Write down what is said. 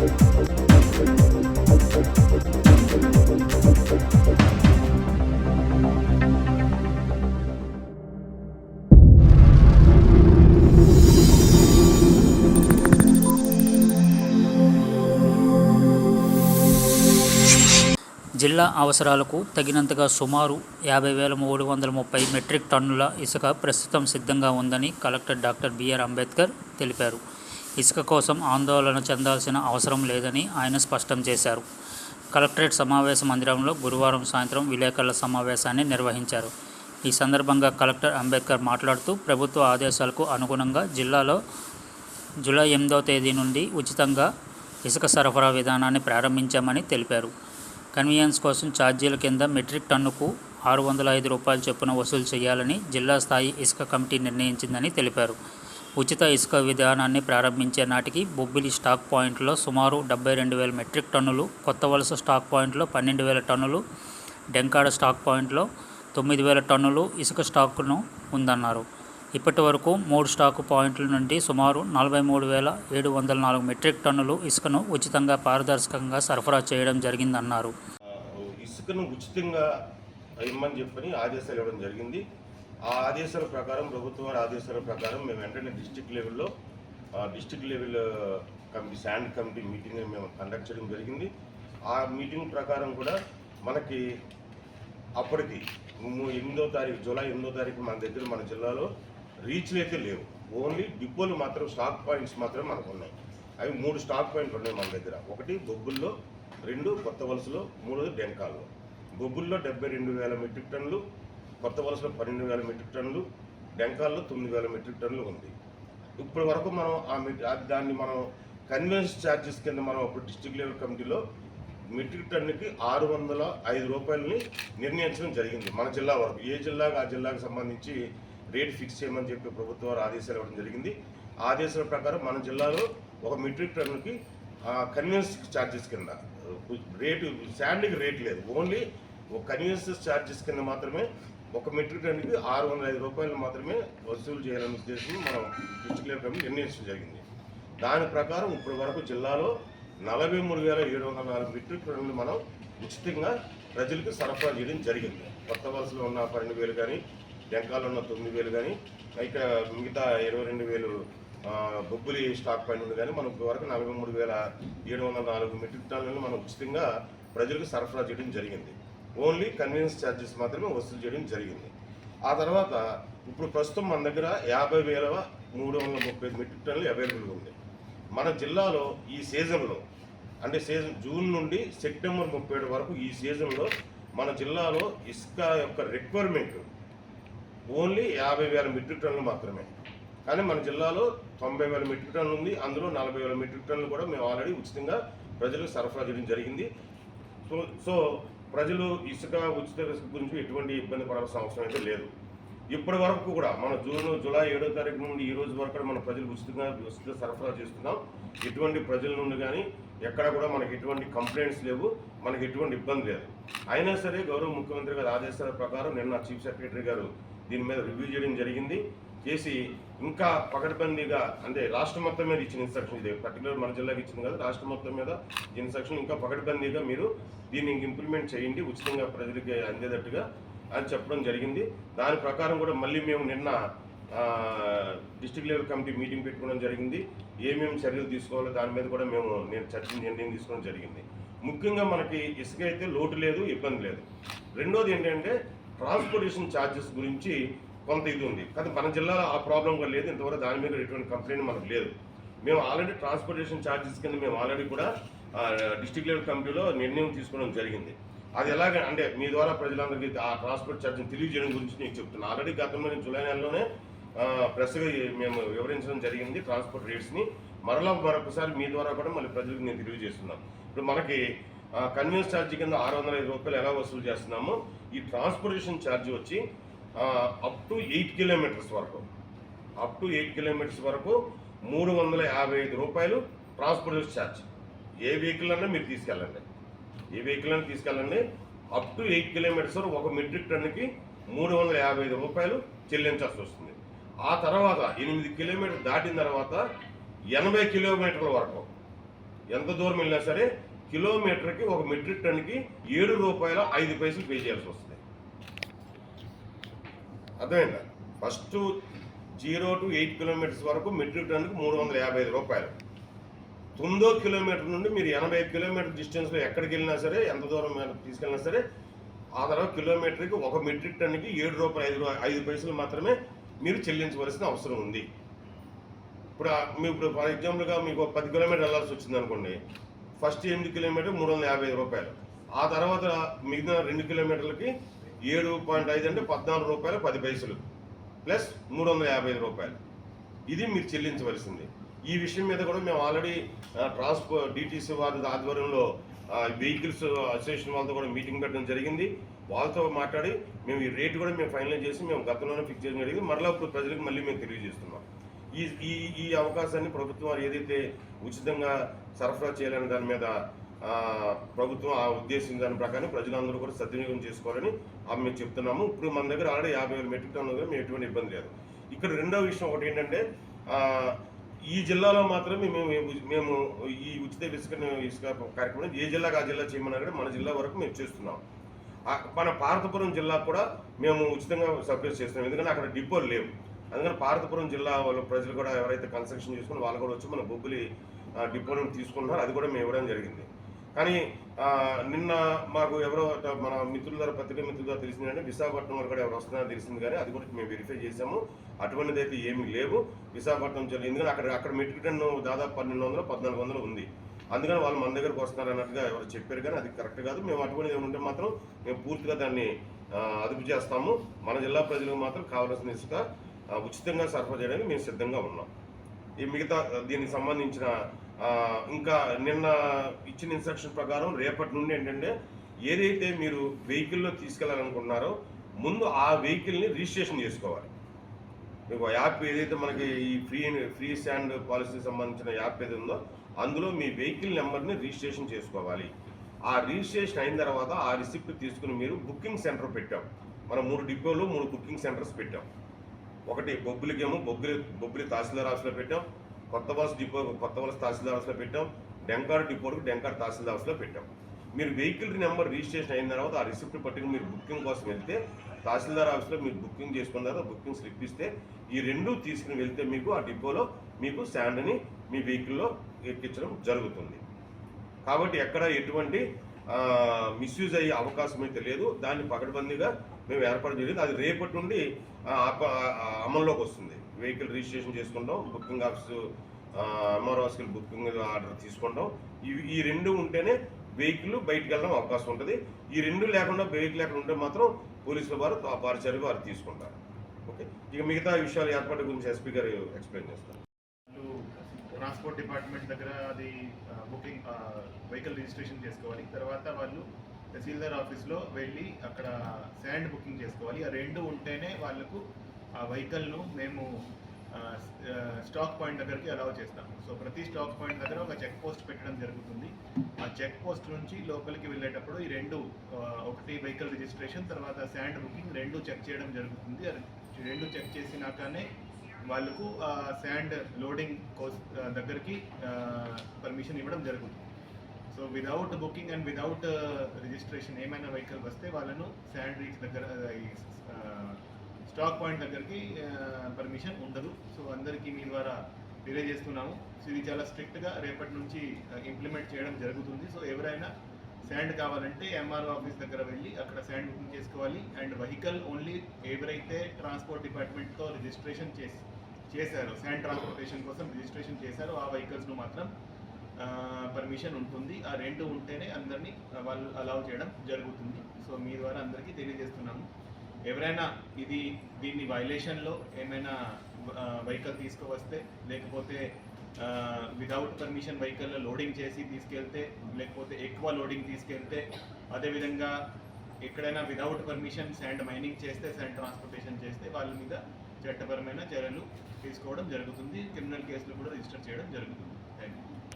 జిల్లా అవసరాలకు తగినంతగా సుమారు యాభై వేల మూడు వందల ముప్పై మెట్రిక్ టన్నుల ఇసుక ప్రస్తుతం సిద్ధంగా ఉందని కలెక్టర్ డాక్టర్ బిఆర్ అంబేద్కర్ తెలిపారు. ఇసుక కోసం ఆందోళన చెందాల్సిన అవసరం లేదని ఆయన స్పష్టం చేశారు. కలెక్టరేట్ సమావేశ మందిరంలో గురువారం సాయంత్రం విలేకరుల సమావేశాన్ని నిర్వహించారు. ఈ సందర్భంగా కలెక్టర్ అంబేద్కర్ మాట్లాడుతూ ప్రభుత్వ ఆదేశాలకు అనుగుణంగా జిల్లాలో జూలై ఎనిమిదవ తేదీ నుండి ఉచితంగా ఇసుక సరఫరా విధానాన్ని ప్రారంభించామని తెలిపారు. కన్వీనియన్స్ కోసం ఛార్జీల కింద మెట్రిక్ టన్నుకు ఆరు వందల ఐదు రూపాయల చొప్పున వసూలు చేయాలని జిల్లా స్థాయి ఇసుక కమిటీ నిర్ణయించిందని తెలిపారు. ఉచిత ఇసుక విధానాన్ని ప్రారంభించే నాటికి బొబ్బిలి స్టాక్ పాయింట్లో సుమారు డెబ్బై రెండు వేల మెట్రిక్ టన్నులు కొత్త వలస స్టాక్ పాయింట్లో పన్నెండు వేల టన్నులు డెంకాడ స్టాక్ పాయింట్లో తొమ్మిది వేల టన్నులు ఇసుక స్టాకును ఉందన్నారు. ఇప్పటి వరకు మూడు స్టాకు పాయింట్ల నుండి సుమారు నలభై మూడు వేల ఏడు వందల నాలుగు మెట్రిక్ టన్నులు ఇసుకను ఉచితంగా పారదర్శకంగా సరఫరా చేయడం జరిగిందన్నారు. ఇసుకను ఉచితంగా ఇమ్మని చెప్పని ఆదేశాలు ఇవ్వడం జరిగింది. ఆ ఆదేశాల ప్రకారం ప్రభుత్వ వారి ఆదేశాల ప్రకారం మేము వెంటనే డిస్టిక్ లెవెల్లో district level committee sand committee meeting మేము కండక్ట్ చేయడం జరిగింది. ఆ మీటింగ్ ప్రకారం కూడా మనకి అప్పటికి ఎనిమిదో తారీఖు జూలై ఎనిమిదో తారీఖు మన దగ్గర మన జిల్లాలో రీచ్లు అయితే లేవు. ఓన్లీ డిపోలు మాత్రం స్టాక్ పాయింట్స్ మాత్రమే మనకు ఉన్నాయి. అవి మూడు స్టాక్ పాయింట్లు ఉన్నాయి మన దగ్గర. ఒకటి బొబ్బుల్లో రెండు కొత్త వలసలో మూడోది డెంకాల్లో. బొబ్బుల్లో డెబ్బై రెండు వేల మెట్రిక్ టన్నులు కొత్త వలసలో పన్నెండు వేల మెట్రిక్ టన్నులు డెంకాల్లో తొమ్మిది వేల మెట్రిక్ టన్నులు ఉంది. ఇప్పటి వరకు మనం ఆ దాన్ని మనం కన్వెన్స్ ఛార్జెస్ కింద మనం అప్పుడు డిస్టిక్ లెవెల్ కమిటీలో మెట్రిక్ టన్నుకి ఆరు వందల ఐదు రూపాయలని నిర్ణయించడం జరిగింది మన జిల్లా వరకు. ఏ జిల్లాకు ఆ జిల్లాకు సంబంధించి రేట్ ఫిక్స్ చేయమని చెప్పి ప్రభుత్వం వారు ఆదేశాలు ఇవ్వడం జరిగింది. ఆదేశాల ప్రకారం మన జిల్లాలో ఒక మెట్రిక్ టన్నుకి కన్వెన్స్ ఛార్జెస్ కింద రేటు శాండ్కి రేట్ లేదు. ఓన్లీ ఒక కన్వీనెన్స్ ఛార్జెస్ కింద మాత్రమే ఒక మెట్రిక్ టన్నుకి ఆరు వందల ఐదు రూపాయలు మాత్రమే వసూలు చేయాలనే ఉద్దేశం మనం డిస్ట్రిక్ట్ లెవెల్ కమిటీ నిర్ణయించడం జరిగింది. దాని ప్రకారం ఇప్పటి వరకు జిల్లాలో నలభై మూడు వేల ఏడు వందల నాలుగు మెట్రిక్ టన్నులు మనం ఉచితంగా ప్రజలకు సరఫరా చేయడం జరిగింది. కొత్త వలసలో ఉన్న పన్నెండు వేలు కానీ డెంకాలో ఉన్న తొమ్మిది వేలు కానీ ఇక్కడ మిగతా ఇరవై రెండు వేలు బొబ్బులి స్టాక్ పైన ఉంది కానీ మనం ఇప్పటివరకు నలభై మూడు వేల ఏడు వందల నాలుగు మెట్రిక్ టన్నులను మనం ఉచితంగా ప్రజలకు సరఫరా చేయడం జరిగింది. ఓన్లీ కన్వీనియన్స్ ఛార్జెస్ మాత్రమే వసూలు చేయడం జరిగింది. ఆ తర్వాత ఇప్పుడు ప్రస్తుతం మన దగ్గర యాభై వేల మూడు వందల ముప్పై మెట్రిక్ టన్నులు అవైలబుల్గా ఉంది. మన జిల్లాలో ఈ సీజన్లో అంటే సీజన్ జూన్ నుండి సెప్టెంబర్ ముప్పై ఏడు వరకు ఈ సీజన్లో మన జిల్లాలో ఇసుక యొక్క రిక్వైర్మెంట్ ఓన్లీ యాభై వేల మెట్రిక్ టన్నులు మాత్రమే. కానీ మన జిల్లాలో తొంభై వేల మెట్రిక్ టన్నులు ఉంది. అందులో నలభై వేల మెట్రిక్ టన్నులు కూడా మేము ఆల్రెడీ ఉచితంగా ప్రజలకు సరఫరా చేయడం జరిగింది. సో సో ప్రజలు ఇసుక ఉచిత ఇసుక గురించి ఎటువంటి ఇబ్బంది పడాల్సిన అవసరం అయితే లేదు. ఇప్పటి వరకు కూడా మన జూన్ జూలై ఏడో తారీఖు నుండి ఈ రోజు వరకు మన ప్రజలు ఉచితంగా ఉచిత సరఫరా చేస్తున్నాం. ఎటువంటి ప్రజల నుండి కానీ ఎక్కడ కూడా మనకి ఎటువంటి కంప్లైంట్స్ లేవు. మనకి ఎటువంటి ఇబ్బంది లేదు. అయినా సరే గౌరవ ముఖ్యమంత్రి గారి ఆదేశాల ప్రకారం నిన్న చీఫ్ సెక్రటరీ గారు దీని మీద రివ్యూ చేయడం జరిగింది. చేసి ఇంకా పకడ్బందీగా అంటే రాష్ట్రం మొత్తం మీద ఇచ్చిన ఇన్స్ట్రక్షన్ ఇది. పర్టికులర్ మన జిల్లాకి ఇచ్చింది కదా రాష్ట్రం మొత్తం మీద ఇన్స్ట్రక్షన్ ఇంకా పకడ్బందీగా మీరు దీన్ని ఇంప్లిమెంట్ చేయండి ఉచితంగా ప్రజలకి అందేటట్టుగా అని చెప్పడం జరిగింది. దాని ప్రకారం కూడా మళ్ళీ మేము నిన్న డిస్టిక్ లెవెల్ కమిటీ మీటింగ్ పెట్టుకోవడం జరిగింది. ఏమేమి చర్యలు తీసుకోవాలో దాని మీద కూడా మేము నేను చర్చ నిర్ణయం తీసుకోవడం జరిగింది. ముఖ్యంగా మనకి ఇసుక అయితే లోటు లేదు ఇబ్బంది లేదు. రెండోది ఏంటంటే ట్రాన్స్పోర్టేషన్ ఛార్జెస్ గురించి కొంత ఇది ఉంది. కానీ మన జిల్లాలో ఆ ప్రాబ్లం కూడా లేదు. ఇంతవరకు దాని మీద ఎటువంటి కంప్లైంట్ మనకు లేదు. మేము ఆల్రెడీ ట్రాన్స్పోర్టేషన్ ఛార్జెస్ కింద మేము ఆల్రెడీ కూడా డిస్ట్రిక్ట్ లెవెల్ కమిటీలో నిర్ణయం తీసుకోవడం జరిగింది. అది ఎలాగ అంటే మీ ద్వారా ప్రజలందరికీ ఆ ట్రాన్స్పోర్ట్ ఛార్జీని తెలియజేయడం గురించి నేను చెప్తున్నాను ఆల్రెడీ గతంలో జూలై నెలలోనే ప్రెస్గా మేము వివరించడం జరిగింది ట్రాన్స్పోర్ట్ రేట్స్ని. మరలా మరొకసారి మీ ద్వారా కూడా మళ్ళీ ప్రజలకు నేను తెలియజేస్తున్నాను ఇప్పుడు మనకి కన్వీన్స్ ఛార్జీ కింద ఆరు వందల ఐదు రూపాయలు ఎలా వసూలు చేస్తున్నామో ఈ ట్రాన్స్పోర్టేషన్ ఛార్జీ వచ్చి అప్ టు ఎయిట్ కిలోమీటర్స్ వరకు. అప్ టు ఎయిట్ కిలోమీటర్స్ వరకు మూడు వందల యాభై ఐదు రూపాయలు ట్రాన్స్పోర్టేషన్ ఛార్జ్ ఏ వెహికల్ అన్నా మీరు తీసుకెళ్ళండి. ఏ వెహికల్ అన్నా తీసుకెళ్ళండి. అప్ టు ఎయిట్ కిలోమీటర్స్ వరకు ఒక మెట్రిక్ టన్నుకి మూడు వందల యాభై ఐదు రూపాయలు చెల్లించాల్సి వస్తుంది. ఆ తర్వాత ఎనిమిది కిలోమీటర్ దాటిన తర్వాత ఎనభై కిలోమీటర్ల వరకు ఎంత దూరం వెళ్ళినా సరే కిలోమీటర్కి ఒక మెట్రిక్ టన్కి ఏడు రూపాయల ఐదు పైసలు పే చేయాల్సి వస్తుంది. అర్థమైందా? First zero to eight kilometres వరకు మెట్రిక్ టన్నుకు మూడు వందల యాభై ఐదు రూపాయలు. తొమ్మిదో కిలోమీటర్ నుండి మీరు ఎనభై కిలోమీటర్ డిస్టెన్స్లో ఎక్కడికి వెళ్ళినా సరే ఎంత దూరం మీరు తీసుకెళ్ళినా సరే ఆ తర్వాత కిలోమీటర్కి ఒక మెట్రిక్ టన్కి ఏడు రూపాయలు ఐదు ఐదు పైసలు మాత్రమే మీరు చెల్లించవలసిన అవసరం ఉంది. ఇప్పుడు మీ ఇప్పుడు ఫర్ ఎగ్జాంపుల్గా మీకు ఒక పది కిలోమీటర్ వెళ్ళాల్సి వచ్చింది అనుకోండి ఫస్ట్ ఎనిమిది కిలోమీటర్ మూడు వందల యాభై ఐదు రూపాయలు. ఆ తర్వాత మిగిలిన రెండు కిలోమీటర్లకి ఏడు పాయింట్ ఐదు అంటే పద్నాలుగు రూపాయలు పది పైసలు ప్లస్ మూడు వందల యాభై ఐదు రూపాయలు. ఇది మీరు చెల్లించవలసింది. ఈ విషయం మీద కూడా మేము ఆల్రెడీ ట్రాన్స్పో డిటీసీ వారి ఆధ్వర్యంలో వెహికల్స్ అసోసియేషన్ వాళ్ళతో కూడా మీటింగ్ పెట్టడం జరిగింది. వాళ్ళతో మాట్లాడి మేము ఈ రేటు కూడా మేము ఫైనలైజ్ చేసి మేము గతంలోనే ఫిక్స్ చేయడం జరిగింది. మరలా ఇప్పుడు ప్రజలకు మళ్ళీ మేము తెలియజేస్తున్నాం. ఈ ఈ ఈ అవకాశాన్ని ప్రభుత్వం వారు ఏదైతే ఉచితంగా సరఫరా చేయాలనే దాని మీద ప్రభుత్వం ఆ ఉద్దేశం దాని ప్రకారం ప్రజలందరూ కూడా సద్వినియోగం చేసుకోవాలని మేము చెప్తున్నాము. ఇప్పుడు మన దగ్గర ఆల్రెడీ యాభై వేల మెట్రిక్ టన్ను మేము ఎటువంటి ఇబ్బంది లేదు. ఇక్కడ రెండో విషయం ఒకటి ఏంటంటే ఈ జిల్లాలో మాత్రమే మేము మేము ఈ ఉచిత ఇసుక ఇసుక కార్యక్రమం ఏ జిల్లాకు ఆ జిల్లా చేయమన్నా కూడా మన జిల్లా వరకు మేము చేస్తున్నాం. మన పార్వతపురం జిల్లా కూడా మేము ఉచితంగా సప్లై చేస్తున్నాం. ఎందుకంటే అక్కడ డిపోలు లేవు. అందుకని పార్వతపురం జిల్లా వాళ్ళు ప్రజలు కూడా ఎవరైతే కన్స్ట్రక్షన్ చేసుకుని వాళ్ళు కూడా వచ్చి మన బొబ్బులి డిపోలను తీసుకుంటున్నారు. అది కూడా మేము ఇవ్వడం జరిగింది. కానీ నిన్న మాకు ఎవరో మన మిత్రుల ద్వారా పత్రికా మిత్రుల ద్వారా తెలిసిందంటే విశాఖపట్నం వరకు కూడా ఎవరు వస్తున్నారో తెలిసింది కానీ అది కూడా మేము వెరిఫై చేసాము అటువంటిది అయితే ఏమీ లేవు. విశాఖపట్నం చెల్లి ఎందుకంటే అక్కడ అక్కడ మెట్రిక్ టన్ను దాదాపు పన్నెండు వందలు పద్నాలుగు వందలు ఉంది. అందుకని వాళ్ళు మన దగ్గరకు వస్తున్నారు అన్నట్టుగా ఎవరు చెప్పారు కానీ అది కరెక్ట్ కాదు. మేము అటువంటిది ఏమి ఉంటే మాత్రం మేము పూర్తిగా దాన్ని అదుపు చేస్తాము. మన జిల్లా ప్రజలకు మాత్రం కావలసిన ఇసుక ఉచితంగా సరఫరా చేయడానికి మేము సిద్ధంగా ఉన్నాం. ఈ మిగతా దీనికి సంబంధించిన ఇంకా నిన్న ఇచ్చిన ఇన్స్ట్రక్షన్ ప్రకారం రేపటి నుండి ఏంటంటే ఏదైతే మీరు వెహికల్లో తీసుకెళ్ళాలనుకుంటున్నారో ముందు ఆ వెహికల్ని రిజిస్ట్రేషన్ చేసుకోవాలి. మీకు ఆ యాప్ ఏదైతే మనకి ఈ ఫ్రీ ఫ్రీ స్టాండ్ పాలసీకి సంబంధించిన యాప్ ఏది ఉందో అందులో మీ వెహికల్ నెంబర్ని రిజిస్ట్రేషన్ చేసుకోవాలి. ఆ రిజిస్ట్రేషన్ అయిన తర్వాత ఆ రిసిప్ట్ తీసుకుని మీరు బుకింగ్ సెంటర్ పెట్టాం. మనం మూడు డిపోలు మూడు బుకింగ్ సెంటర్స్ పెట్టాం. ఒకటి బొబ్బులికేమో బొబ్బులి బొబ్బులి తహసీల్దార్ ఆఫీస్లో పెట్టాం. కొత్త వలస డిపో కొత్త వలస తహసీల్దార్ ఆఫీస్లో పెట్టాం. డెంకార్ డిపోకి డెంకార్ తహసీల్దార్ ఆఫీస్లో పెట్టాం. మీరు వెహికల్ నెంబర్ రిజిస్ట్రేషన్ అయిన తర్వాత ఆ రిసిప్ట్ పట్టుకుని మీరు బుకింగ్ కోసం వెళ్తే తహసీల్దార్ ఆఫీస్లో మీరు బుకింగ్ చేసుకున్న తర్వాత బుకింగ్ స్లిప్ ఇస్తే ఈ రెండు తీసుకుని వెళ్తే మీకు ఆ డిపోలో మీకు శాండ్ని మీ వెహికల్లో ఎక్కించడం జరుగుతుంది. కాబట్టి ఎక్కడ ఎటువంటి మిస్యూజ్ అయ్యే అవకాశం అయితే లేదు. దాన్ని పకడ్బందీగా మేము ఏర్పాటు చేయలేదు అది రేపటి నుండి అమల్లోకి వస్తుంది. వెహికల్ రిజిస్ట్రేషన్ చేసుకుంటాం booking office MRO booking order తీసుకుంటాం. ఇవి ఈ రెండు ఉంటేనే వెహికల్ బయటకు వెళ్ళడం అవకాశం ఉంటుంది. ఈ రెండు లేకుండా వెహికల్ లేకుండా ఉంటే మాత్రం పోలీసుల వారు ఆ వారి చర్య వారు తీసుకుంటారు. ఓకే? ఇక మిగతా విషయాలు ఏర్పాటు గురించి ఎస్పీ గారు ఎక్స్ప్లెయిన్ చేస్తారు. వాళ్ళు ట్రాన్స్పోర్ట్ డిపార్ట్మెంట్ దగ్గర అది బుకింగ్ వెహికల్ రిజిస్ట్రేషన్ చేసుకోవాలి. తర్వాత వాళ్ళు తహసీల్దార్ ఆఫీస్లో వెళ్ళి అక్కడ శాండ్ బుకింగ్ చేసుకోవాలి. ఆ రెండు ఉంటేనే వాళ్ళకు ఆ వెహికల్ను మేము స్టాక్ పాయింట్ దగ్గరికి అలౌ చేస్తాం సో ప్రతి స్టాక్ పాయింట్ దగ్గర ఒక చెక్ పోస్ట్ పెట్టడం జరుగుతుంది. ఆ చెక్ పోస్ట్ నుంచి లోపలికి వెళ్ళేటప్పుడు ఈ రెండు ఒకటి వెహికల్ రిజిస్ట్రేషన్ తర్వాత శాండ్ బుకింగ్ రెండు చెక్ చేయడం జరుగుతుంది. రెండు చెక్ చేసినాకనే వాళ్ళకు శాండ్ లోడింగ్ కోస్ దగ్గరికి పర్మిషన్ ఇవ్వడం జరుగుతుంది. So without booking and without registration ఏమైనా వెహికల్ వస్తే వాళ్ళను శాండ్ రీచ్ దగ్గర స్టాక్ పాయింట్ దగ్గరికి పర్మిషన్ ఉండదు. సో అందరికీ మీ ద్వారా తెలియజేస్తున్నాము సో ఇది చాలా స్ట్రిక్ట్గా రేపటి నుంచి ఇంప్లిమెంట్ చేయడం జరుగుతుంది. సో ఎవరైనా శాండ్ కావాలంటే ఎంఆర్ఓ ఆఫీస్ దగ్గర వెళ్ళి అక్కడ శాండ్ బుకింగ్ చేసుకోవాలి. అండ్ వెహికల్ ఓన్లీ ఎవరైతే ట్రాన్స్పోర్ట్ డిపార్ట్మెంట్తో రిజిస్ట్రేషన్ చేసి చేశారో శాండ్ ట్రాన్స్పోర్టేషన్ కోసం రిజిస్ట్రేషన్ చేశారో ఆ వెహికల్స్ను మాత్రం పర్మిషన్ ఉంటుంది. ఆ రెండు ఉంటేనే అందరినీ వాళ్ళు అలౌ చేయడం జరుగుతుంది. సో మీ ద్వారా అందరికీ తెలియజేస్తున్నాము ఎవరైనా ఇది దీన్ని వైలేషన్లో ఏమైనా వెహికల్ తీసుకువస్తే లేకపోతే వితౌట్ పర్మిషన్ వెహికల్ లోడింగ్ చేసి తీసుకెళ్తే లేకపోతే ఎక్కువ లోడింగ్ తీసుకెళ్తే అదేవిధంగా ఎక్కడైనా వితౌట్ పర్మిషన్ శాండ్ మైనింగ్ చేస్తే శాండ్ ట్రాన్స్పోర్టేషన్ చేస్తే వాళ్ళ మీద చట్టపరమైన చర్యలు తీసుకోవడం జరుగుతుంది. క్రిమినల్ కేసులు కూడా రిజిస్టర్ చేయడం జరుగుతుంది.